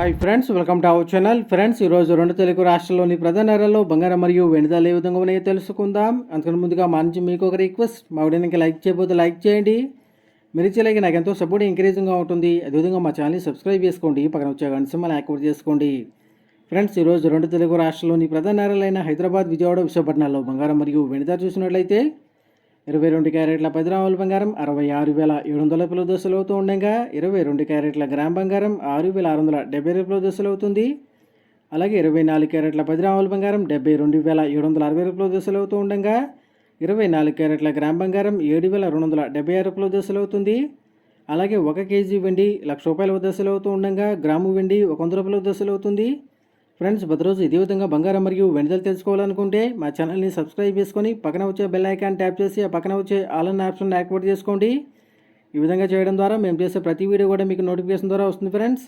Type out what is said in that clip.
Hi friends welcome to our channel friends ఈరోజు రెండు తెలుగు రాష్ట్రాల్లోని ప్రధాన నగరాల్లో బంగారం మరియు వెనుదల ఏ విధంగా ఉన్నాయో తెలుసుకుందాం. అందుకని ముందుగా మా నుంచి మీకు ఒక రిక్వెస్ట్ మా వీడియోకి లైక్ చేయబోతే లైక్ చేయండి. మీరు ఇచ్చేలాగే నాకు ఎంతో సపోర్ట్ ఎంకరేజింగ్గా ఉంటుంది. అదేవిధంగా మా ఛానల్ని సబ్స్క్రైబ్ చేసుకోండి. పక్కన వచ్చే గంట సింబల్ యాక్టివేట్ చేసుకోండి. ఫ్రెండ్స్ ఈరోజు రెండు తెలుగు రాష్ట్రాల్లోని ప్రధాన నగరాలైన హైదరాబాద్ విజయవాడ విశాఖపట్నాల్లో బంగారం మరియు వెనుద చూసినట్లయితే ఇరవై రెండు క్యారెట్ల పది బంగారం అరవై ఆరు వేల ఏడు వందల రూపాయల దశలు అవుతూ ఉండగా ఇరవై రెండు క్యారెట్ల గ్రామ్ బంగారం ఆరు వేల ఆరు వందల డెబ్బై రూపాయల దశలు అవుతుంది. అలాగే ఇరవై నాలుగు క్యారెట్ల పది బంగారం డెబ్బై రెండు వేల ఏడు వందల అరవై రూపాయల దశలు అవుతూ ఉండగా ఇరవై నాలుగు క్యారెట్ల గ్రామ్ బంగారం ఏడు వేల రెండు వందల డెబ్బై ఆరు రూపాయల దశలు అవుతుంది. అలాగే ఒక కేజీ వెండి లక్ష రూపాయల దశలు అవుతూ ఉండగా గ్రాము వెండి ఒక వంద రూపాయల దశలు అవుతుంది. ఫ్రెండ్స్ ప్రతిరోజు ఇదే విధంగా బంగారం మరియు వెండిదలు తెలుసుకోవాలనుకుంటే మా ఛానల్ని సబ్స్క్రైబ్ చేసుకొని పక్కన వచ్చే బెల్ ఐకాన్ ట్యాప్ చేసి ఆ పక్కన వచ్చే ఆల్ అన్న ఆప్షన్ యాక్టివేట్ చేసుకోండి. ఈ విధంగా చేయడం ద్వారా మేము చేసే ప్రతి వీడియో కూడా మీకు నోటిఫికేషన్ ద్వారా వస్తుంది ఫ్రెండ్స్.